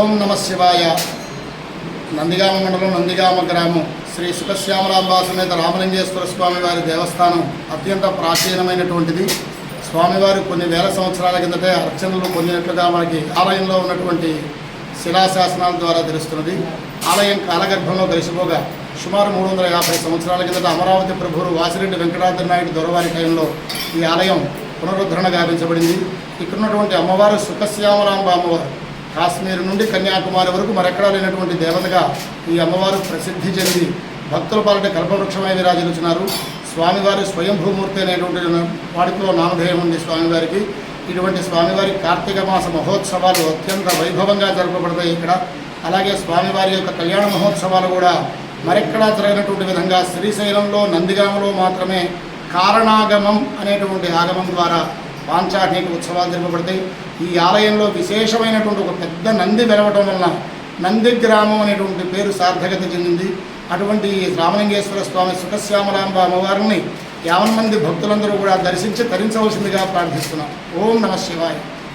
ఓం నమ శివాయ. నందిగామ మండలం నందిగామ గ్రామం. శ్రీ సుఖశ్యామరాంబాసుమేత రామలింగేశ్వర స్వామివారి దేవస్థానం అత్యంత ప్రాచీనమైనటువంటిది. స్వామివారు కొన్ని వేల సంవత్సరాల కిందటే అర్చనలు పొందినట్లుగా మనకి ఆలయంలో ఉన్నటువంటి శిలాశాసనాల ద్వారా తెలుస్తున్నది. ఆలయం కాలగర్భంలో కలిసిపోగా సుమారు మూడు వందల యాభై సంవత్సరాల కిందట అమరావతి ప్రభువులు వాసిరెడ్డి వెంకటాద్రి నాయుడు దొరవారి టైంలో ఈ ఆలయం పునరుద్ధరణ గావించబడింది. ఇక్కడ ఉన్నటువంటి అమ్మవారు సుఖశ్యామరాంబ అమ్మవారు. కాశ్మీర్ నుండి కన్యాకుమారి వరకు మరెక్కడా లేనటువంటి దేవతగా ఈ అమ్మవారు ప్రసిద్ధి చెంది భక్తుల పాలిట కల్పవృక్షమై విరాజిల్లుచున్నారు. స్వామివారి స్వయంభూమూర్తి అనేటువంటి వాడిలో నామధేయం ఉంది స్వామివారికి. ఇటువంటి స్వామివారి కార్తీక మాస మహోత్సవాలు అత్యంత వైభవంగా జరపబడతాయి ఇక్కడ. అలాగే స్వామివారి యొక్క కళ్యాణ మహోత్సవాలు కూడా మరెక్కడా జరిగినటువంటి విధంగా శ్రీశైలంలో నందిగామలో మాత్రమే కారణాగమం అనేటువంటి ఆగమం ద్వారా పాంచాఠిక ఉత్సవాలు జరపబడతాయి. ఈ ఆలయంలో విశేషమైనటువంటి ఒక పెద్ద నంది వెలవటం వలన నంది గ్రామం అనేటువంటి పేరు సార్థకత చెందింది. అటువంటి రామలింగేశ్వర స్వామి సుఖశ్యామలాంబ అమ్మవారిని యావన్ మంది భక్తులందరూ కూడా దర్శించి తరించవలసిందిగా ప్రార్థిస్తున్నాం. ఓం నమ శివాయ.